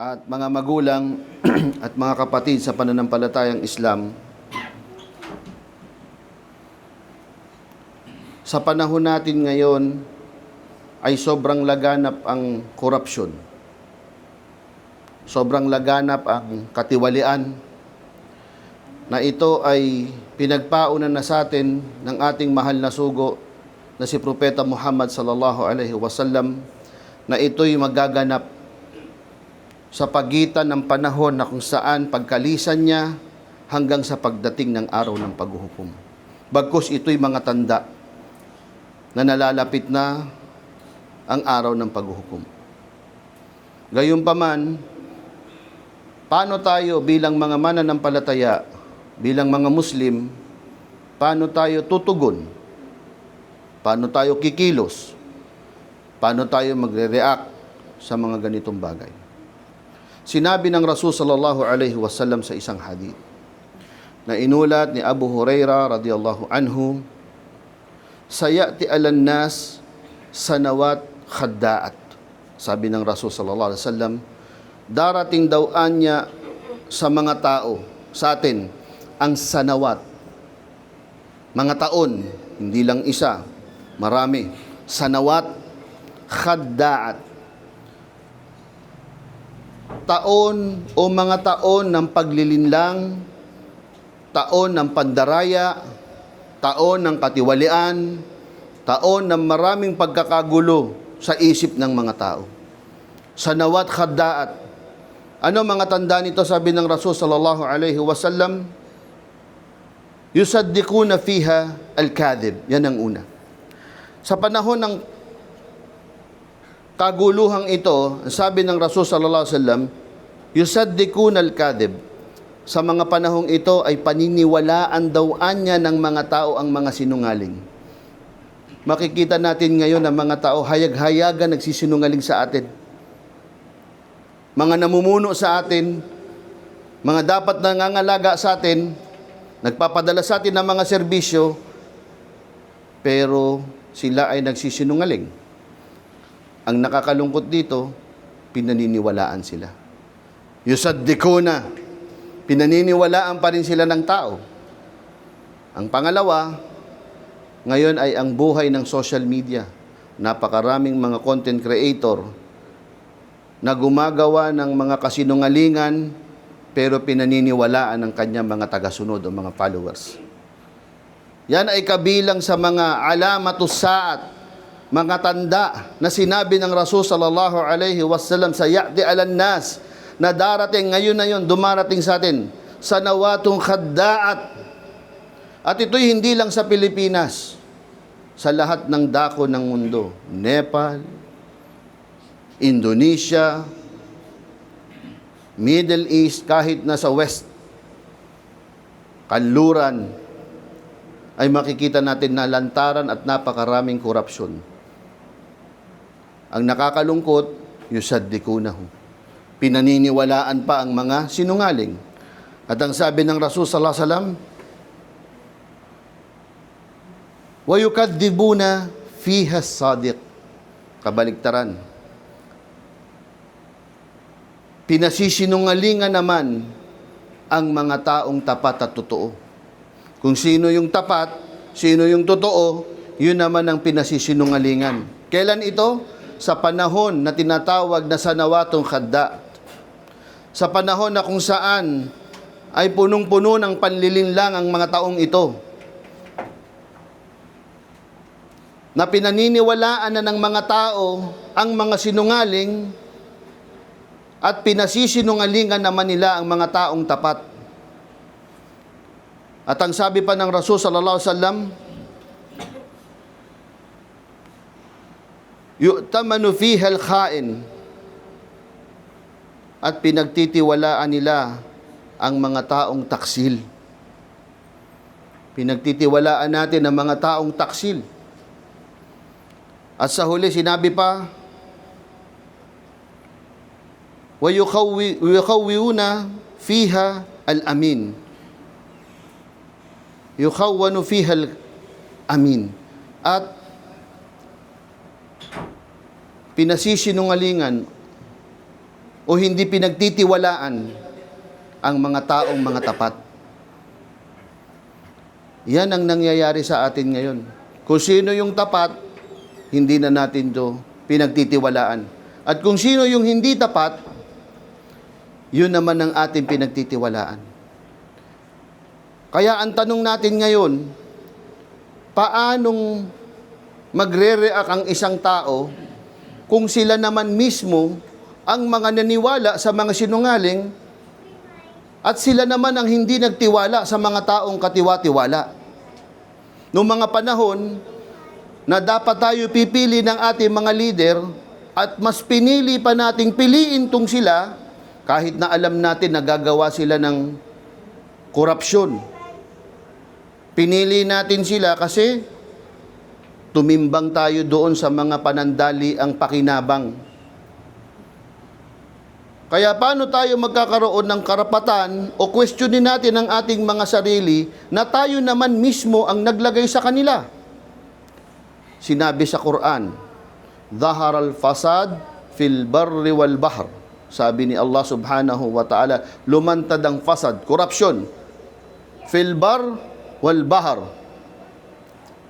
at mga magulang at mga kapatid sa pananampalatayang Islam, sa panahon natin ngayon ay sobrang laganap ang korupsyon. Sobrang laganap ang katiwalian na ito ay pinagpaunan na sa atin ng ating mahal na sugo na si Propeta Muhammad sallallahu alaihi wasallam na ito'y magaganap sa pagitan ng panahon na kung saan pagkalisan niya hanggang sa pagdating ng araw ng paghuhukom. Bagkus ito'y mga tanda na nalalapit na ang araw ng paghuhukom. Gayunpaman, paano tayo bilang mga mananampalataya, bilang mga Muslim, paano tayo tutugon? Paano tayo kikilos? Paano tayo magre-react sa mga ganitong bagay? Sinabi ng Rasul sallallahu alaihi wasallam sa isang hadith na inulat ni Abu Huraira radhiyallahu anhu sayati alan nas sanawat khadda'at. Sabi ng Rasul sallallahu alaihi wasallam darating daw anya sa mga tao sa atin ang sanawat. Mga taon hindi lang isa marami. Sanawat khadda'at taon o mga taon ng paglilinlang, taon ng pandaraya, taon ng katiwalian, taon ng maraming pagkakagulo sa isip ng mga tao. Sa nawat khaddaat. Ano mga tanda nito sabi ng Rasul sallallahu alaihi wasallam? Yusaddikuna fiha al-kadhib. Yan ang una. Sa panahon ng kaguluhang ito, sabi ng Rasul sallallahu alaihi wasallam, yusaddikun al-kadhib. Sa mga panahong ito ay paniniwalaan daw anya ng mga tao ang mga sinungaling. Makikita natin ngayon na mga tao hayag-hayagan nagsisinungaling sa atin. Mga namumuno sa atin, mga dapat nangangalaga sa atin, nagpapadala sa atin ng mga serbisyo, pero sila ay nagsisinungaling. Ang nakakalungkot dito, pinaniniwalaan sila. Yusaddikuna, pinaniniwalaan pa rin sila ng tao. Ang pangalawa, ngayon ay ang buhay ng social media. Napakaraming mga content creator na gumagawa ng mga kasinungalingan pero pinaniniwalaan ng kanyang mga tagasunod o mga followers. Yan ay kabilang sa mga alamatus saat, mga tanda na sinabi ng Rasul sallallahu alaihi wasallam sa ya'ti alan nas na darating ngayon na yun, dumarating sa atin sa nawatong khaddaat. At ito'y hindi lang sa Pilipinas, sa lahat ng dako ng mundo. Nepal, Indonesia, Middle East, kahit nasa West, kanluran, ay makikita natin na lantaran at napakaraming korupsyon. Ang nakakalungkot, yusaddikunahu. Pinaniniwalaan pa ang mga sinungaling. At ang sabi ng Rasul sallallahu alaihi wasallam, wa yukadzibuna fiha sadiq. Kabaligtaran. Pinasisinungalingan naman ang mga taong tapat at totoo. Kung sino yung tapat, sino yung totoo, yun naman ang pinasisinungalingan. Kailan ito? Sa panahon na tinatawag na sanawatong khadda. Sa panahon na kung saan ay punong-puno ng panlilinlang ang mga taong ito. Na pinaniniwalaan na ng mga tao ang mga sinungaling at pinasisinungalingan naman nila ang mga taong tapat. At ang sabi pa ng Rasul sallallahu alaihi wasallam, yu'tamanu fiha al-kha'in at pinagtitiwalaan nila ang mga taong taksil. Pinagtitiwalaan natin ang mga taong taksil. At sa huli sinabi pa, yukhawwiuna fiha al-amin. Yukhawwanu fiha al-amin. At pinasisinungalingan o hindi pinagtitiwalaan ang mga taong mga tapat. Yan ang nangyayari sa atin ngayon. Kung sino yung tapat, hindi na natin to pinagtitiwalaan. At kung sino yung hindi tapat, yun naman ang ating pinagtitiwalaan. Kaya ang tanong natin ngayon, paanong magre-react ang isang tao kung sila naman mismo ang mga naniwala sa mga sinungaling at sila naman ang hindi nagtiwala sa mga taong katiwa-tiwala. Noong mga panahon na dapat tayo pipili ng ating mga leader at mas pinili pa nating piliin tong sila kahit na alam natin na gagawa sila ng korupsyon. Pinili natin sila kasi tumimbang tayo doon sa mga panandali ang pakinabang. Kaya paano tayo magkakaroon ng karapatan o questionin natin ang ating mga sarili na tayo naman mismo ang naglagay sa kanila? Sinabi sa Quran, Zahar al-fasad fil barri wal bahr. Sabi ni Allah subhanahu wa ta'ala, lumantad ang fasad, korupsyon, fil bar wal bahr.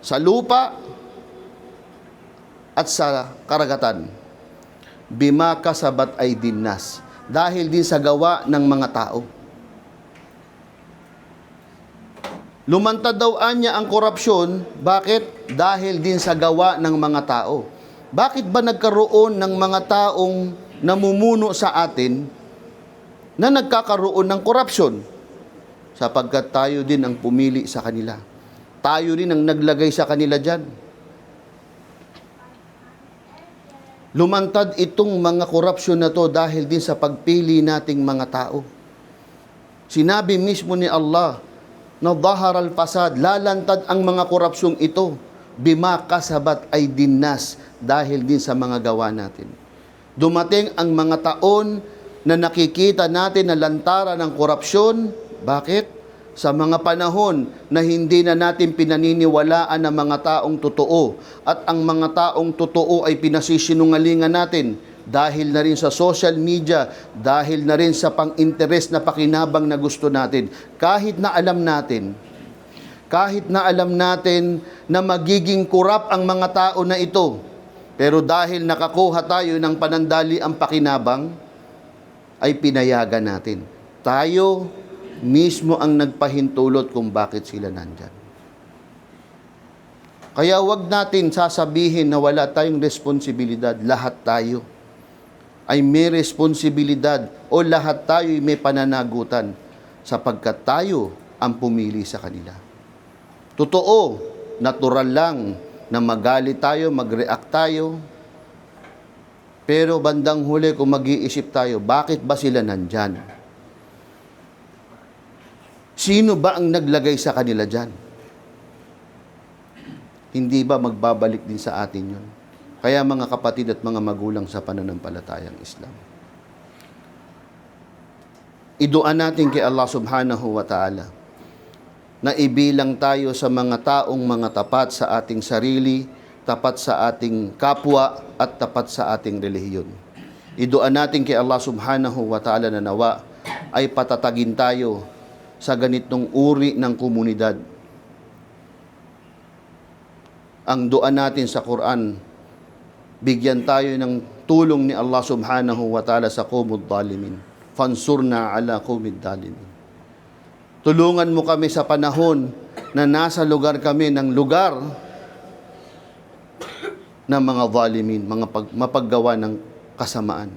Sa lupa at sa karagatan. Bima kasabat ay dinnas dahil din sa gawa ng mga tao. Lumantad daw anya ang korupsyon, bakit? Dahil din sa gawa ng mga tao. Bakit ba nagkaroon ng mga taong namumuno sa atin na nagkakaroon ng korupsyon? Sapagkat tayo din ang pumili sa kanila. Tayo din ang naglagay sa kanila dyan. Lumantad itong mga korupsyon na to dahil din sa pagpili nating mga tao. Sinabi mismo ni Allah na dahar al-fasad, lalantad ang mga korupsyong ito, bima kasabat ay dinnas dahil din sa mga gawa natin. Dumating ang mga taon na nakikita natin na lantaran ng korupsyon. Bakit? Sa mga panahon na hindi na natin pinaniniwalaan ang mga taong totoo at ang mga taong totoo ay pinasisinungalingan natin dahil na rin sa social media, dahil na rin sa pang-interes na pakinabang na gusto natin. Kahit na alam natin, kahit na alam natin na magiging kurap ang mga tao na ito, pero dahil nakakuha tayo ng panandali ang pakinabang, ay pinayagan natin. Tayo mismo ang nagpahintulot kung bakit sila nandyan. Kaya wag natin sasabihin na wala tayong responsibilidad. Lahat tayo ay may responsibilidad o lahat tayo ay may pananagutan sapagkat tayo ang pumili sa kanila. Totoo, natural lang na magalit tayo, mag-react tayo, pero bandang huli kung mag-iisip tayo, bakit ba sila nandyan? Sino ba ang naglagay sa kanila dyan? Hindi ba magbabalik din sa atin yun? Kaya mga kapatid at mga magulang sa pananampalatayang Islam. Iduan natin kay Allah subhanahu wa ta'ala na ibilang tayo sa mga taong mga tapat sa ating sarili, tapat sa ating kapwa at tapat sa ating relihiyon. Iduan natin kay Allah subhanahu wa ta'ala na nawa ay patatagin tayo sa ganitong uri ng komunidad. Ang dua natin sa Quran, bigyan tayo ng tulong ni Allah subhanahu wa ta'ala sa kumud dalimin. Fansurna ala kumid dalimin. Tulungan mo kami sa panahon na nasa lugar kami ng lugar ng mga zalimin, mga pag, mapaggawa ng kasamaan.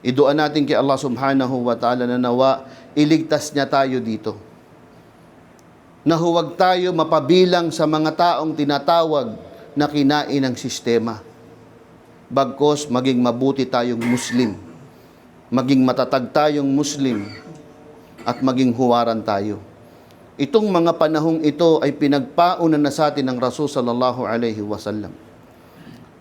Iduan natin kay Allah subhanahu wa ta'ala na nawa, iligtas niya tayo dito. Na huwag tayo mapabilang sa mga taong tinatawag na kinain ng sistema. Bagkos maging mabuti tayong Muslim. Maging matatag tayong Muslim at maging huwaran tayo. Itong mga panahong ito ay pinagpauna na sa atin ng Rasul sallallahu alaihi wasallam.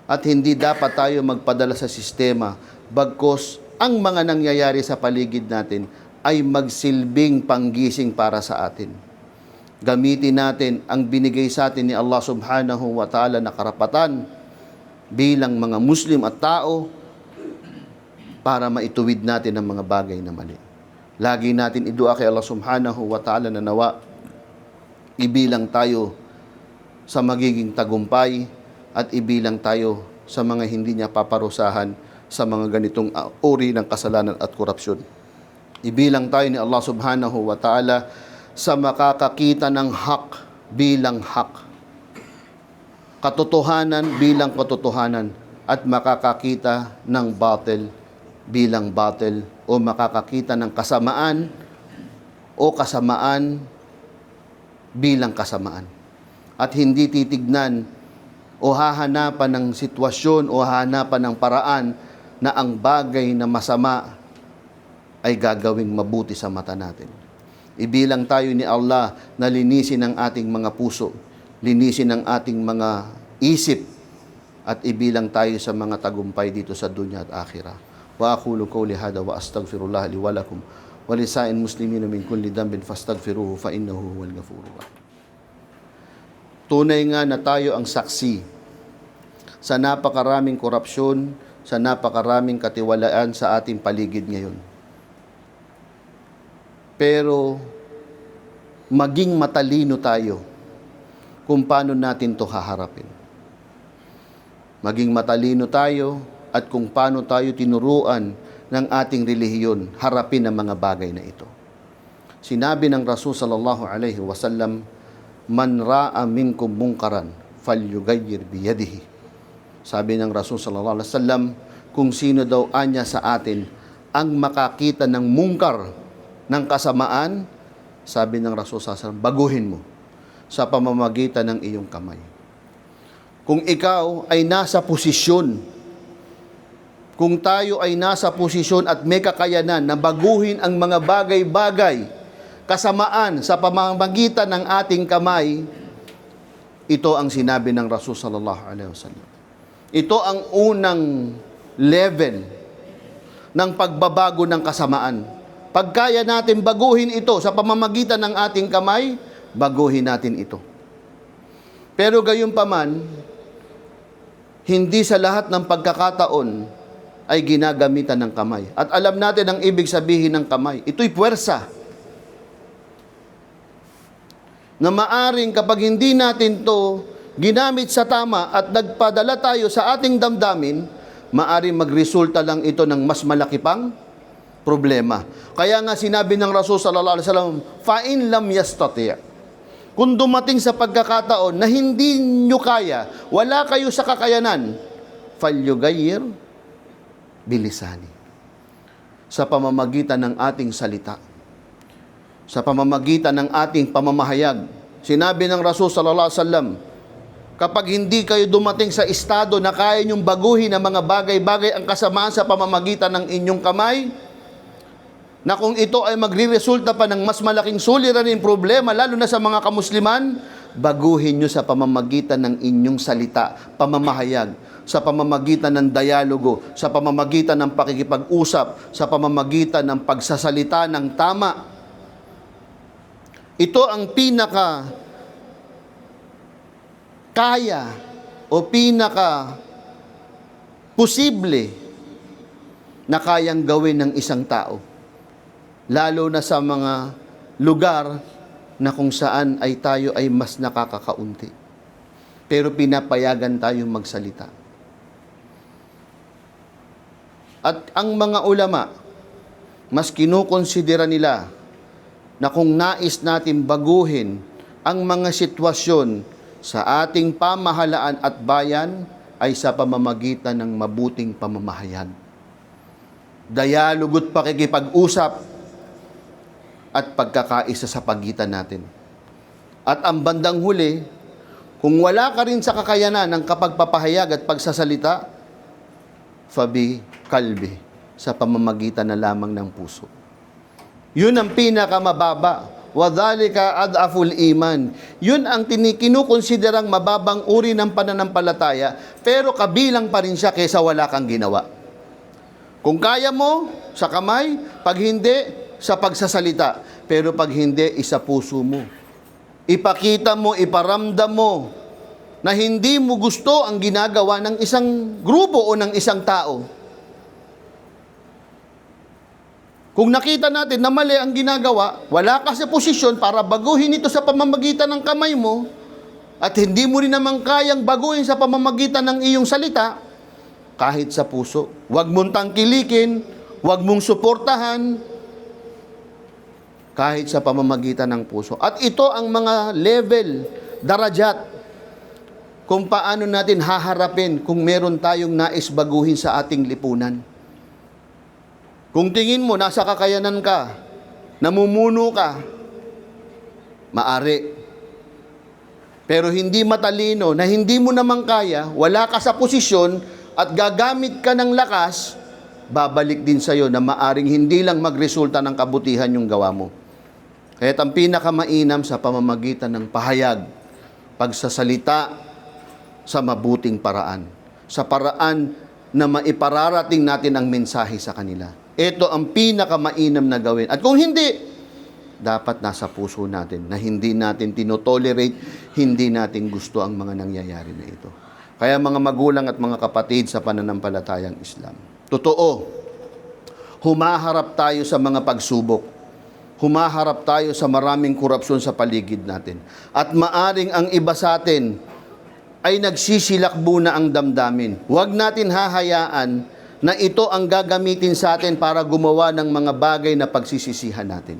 At hindi dapat tayo magpadala sa sistema bagkos ang mga nangyayari sa paligid natin ay magsilbing panggising para sa atin. Gamitin natin ang binigay sa atin ni Allah subhanahu wa ta'ala na karapatan bilang mga Muslim at tao para maituwid natin ang mga bagay na mali. Lagi natin idua kay Allah subhanahu wa ta'ala na nawa ibilang tayo sa magiging tagumpay at ibilang tayo sa mga hindi niya paparusahan sa mga ganitong uri ng kasalanan at korupsyon. Ibilang tayo ni Allah subhanahu wa ta'ala sa makakakita ng hak bilang hak. Katotohanan bilang katotohanan at makakakita ng batil bilang batil o makakakita ng kasamaan o kasamaan bilang kasamaan. At hindi titignan o hahanapan ng sitwasyon o hahanapan ng paraan na ang bagay na masama ay gagawing mabuti sa mata natin. Ibilang tayo ni Allah na linisin ang ating mga puso, linisin ang ating mga isip, at ibilang tayo sa mga tagumpay dito sa dunya at akhirah. Wa aqulu qawli hada wa astaghfirullah li wa lakum wa lisa'in muslimin min kulli dhanbin fastaghfiruhu fa innahu huwal ghafurur. Tunay nga na tayo ang saksi sa napakaraming korupsyon, sa napakaraming katiwalaan sa ating paligid ngayon. Pero maging matalino tayo kung paano natin to haharapin. Maging matalino tayo at kung paano tayo tinuruan ng ating relihiyon harapin ang mga bagay na ito. Sinabi ng Rasul sallallahu alaihi wasallam, "Man ra'a minkum munkaran falyughayyir biyadihi." Sabi ng Rasul sallallahu alaihi wasallam, kung sino daw anya sa atin ang makakita ng mungkar ng kasamaan, sabi ng Rasul wasallam, baguhin mo sa pamamagitan ng iyong kamay. Kung ikaw ay nasa posisyon kung tayo ay nasa posisyon at may kakayanan na baguhin ang mga bagay-bagay, kasamaan sa pamamagitan ng ating kamay, ito ang sinabi ng Rasul sallallahu alaihi wasallam. Ito ang unang level ng pagbabago ng kasamaan. Pag kaya natin baguhin ito sa pamamagitan ng ating kamay, baguhin natin ito. Pero gayon paman, hindi sa lahat ng pagkakataon ay ginagamitan ng kamay. At alam natin ang ibig sabihin ng kamay. Ito'y puwersa. Na maaring kapag hindi natin to ginamit sa tama at nagpadala tayo sa ating damdamin, maaring magresulta lang ito ng mas malaki pang problema. Kaya nga sinabi ng Rasul sallallahu alaihi wasallam, fa in lam yastati' kung dumating sa pagkakataon na hindi nyo kaya, wala kayo sa kakayanan, falyugayir bilisani. Sa pamamagitan ng ating salita. Sa pamamagitan ng ating pamamahayag. Sinabi ng Rasul sallallahu alaihi wasallam, kapag hindi kayo dumating sa estado na kaya nyong baguhin ang mga bagay-bagay ang kasamaan sa pamamagitan ng inyong kamay, na kung ito ay magre-resulta pa ng mas malaking suliranin problema, lalo na sa mga kamusliman, baguhin nyo sa pamamagitan ng inyong salita, pamamahayag, sa pamamagitan ng dialogo, sa pamamagitan ng pakikipag-usap, sa pamamagitan ng pagsasalita ng tama. Ito ang pinaka kaya o pinaka posible na kayang gawin ng isang tao. Lalo na sa mga lugar na kung saan ay tayo ay mas nakakakaunti. Pero pinapayagan tayong magsalita. At ang mga ulama, mas kinukonsidera nila na kung nais natin baguhin ang mga sitwasyon sa ating pamahalaan at bayan ay sa pamamagitan ng mabuting pamamahayag. Dialogo't pakikipag-usap at pagkakaisa sa pagitan natin. At ang bandang huli, kung wala ka rin sa kakayanan ng kapagpapahayag at pagsasalita, fabi kalbi sa pamamagitan na lamang ng puso. Yun ang pinakamababa. Wadhalika adaful iman. Yun ang tinikinukonsiderang mababang uri ng pananampalataya, pero kabilang pa rin siya kaysa wala kang ginawa. Kung kaya mo, sa kamay, pag hindi, sa pagsasalita. Pero pag hindi, isa puso mo. Ipakita mo, iparamdam mo na hindi mo gusto ang ginagawa ng isang grupo o ng isang tao. Kung nakita natin na mali ang ginagawa, wala ka sa posisyon para baguhin ito sa pamamagitan ng kamay mo, at hindi mo rin naman kayang baguhin sa pamamagitan ng iyong salita, kahit sa puso. Huwag mong tangkilikin, huwag mong suportahan, kahit sa pamamagitan ng puso. At ito ang mga level, darajat, kung paano natin haharapin kung meron tayong nais baguhin sa ating lipunan. Kung tingin mo nasa kakayanan ka, namumuno ka, maari. Pero hindi matalino na hindi mo naman kaya, wala ka sa posisyon at gagamit ka ng lakas, babalik din sa iyo na maaring hindi lang magresulta ng kabutihan yung gawa mo. Kaya ang pinakamainam sa pamamagitan ng pahayag, pagsasalita sa mabuting paraan. Sa paraan na maipararating natin ang mensahe sa kanila. Ito ang pinakamainam na gawin. At kung hindi, dapat nasa puso natin na hindi natin tinotolerate, hindi natin gusto ang mga nangyayari na ito. Kaya mga magulang at mga kapatid sa pananampalatayang Islam, totoo, humaharap tayo sa mga pagsubok. Humaharap tayo sa maraming korupsyon sa paligid natin. At maaring ang iba sa atin ay nagsisilakbo na ang damdamin. Huwag natin hahayaan na ito ang gagamitin sa atin para gumawa ng mga bagay na pagsisisihan natin.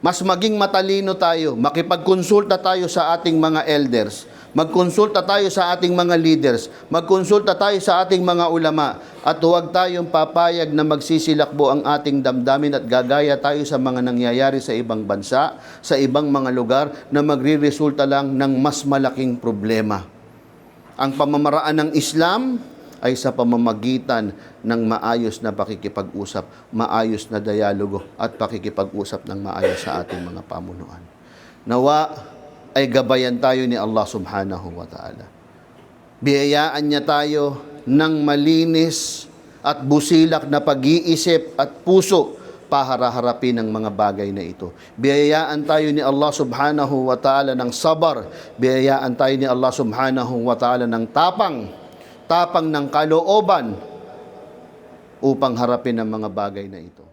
Mas maging matalino tayo, makipagkonsulta tayo sa ating mga elders, magkonsulta tayo sa ating mga leaders, magkonsulta tayo sa ating mga ulama, at huwag tayong papayag na magsisilakbo ang ating damdamin at gagaya tayo sa mga nangyayari sa ibang bansa, sa ibang mga lugar na magriresulta lang ng mas malaking problema. Ang pamamaraan ng Islam ay sa pamamagitan ng maayos na pakikipag-usap, maayos na dialogo at pakikipag-usap ng maayos sa ating mga pamunuan. Nawa ay gabayan tayo ni Allah subhanahu wa ta'ala. Biyayaan niya tayo ng malinis at busilak na pag-iisip at puso paharaharapin ang mga bagay na ito. Biyayaan tayo ni Allah subhanahu wa ta'ala ng sabar. Biyayaan tayo ni Allah subhanahu wa ta'ala ng tapang. Tapang ng kalooban upang harapin ang mga bagay na ito.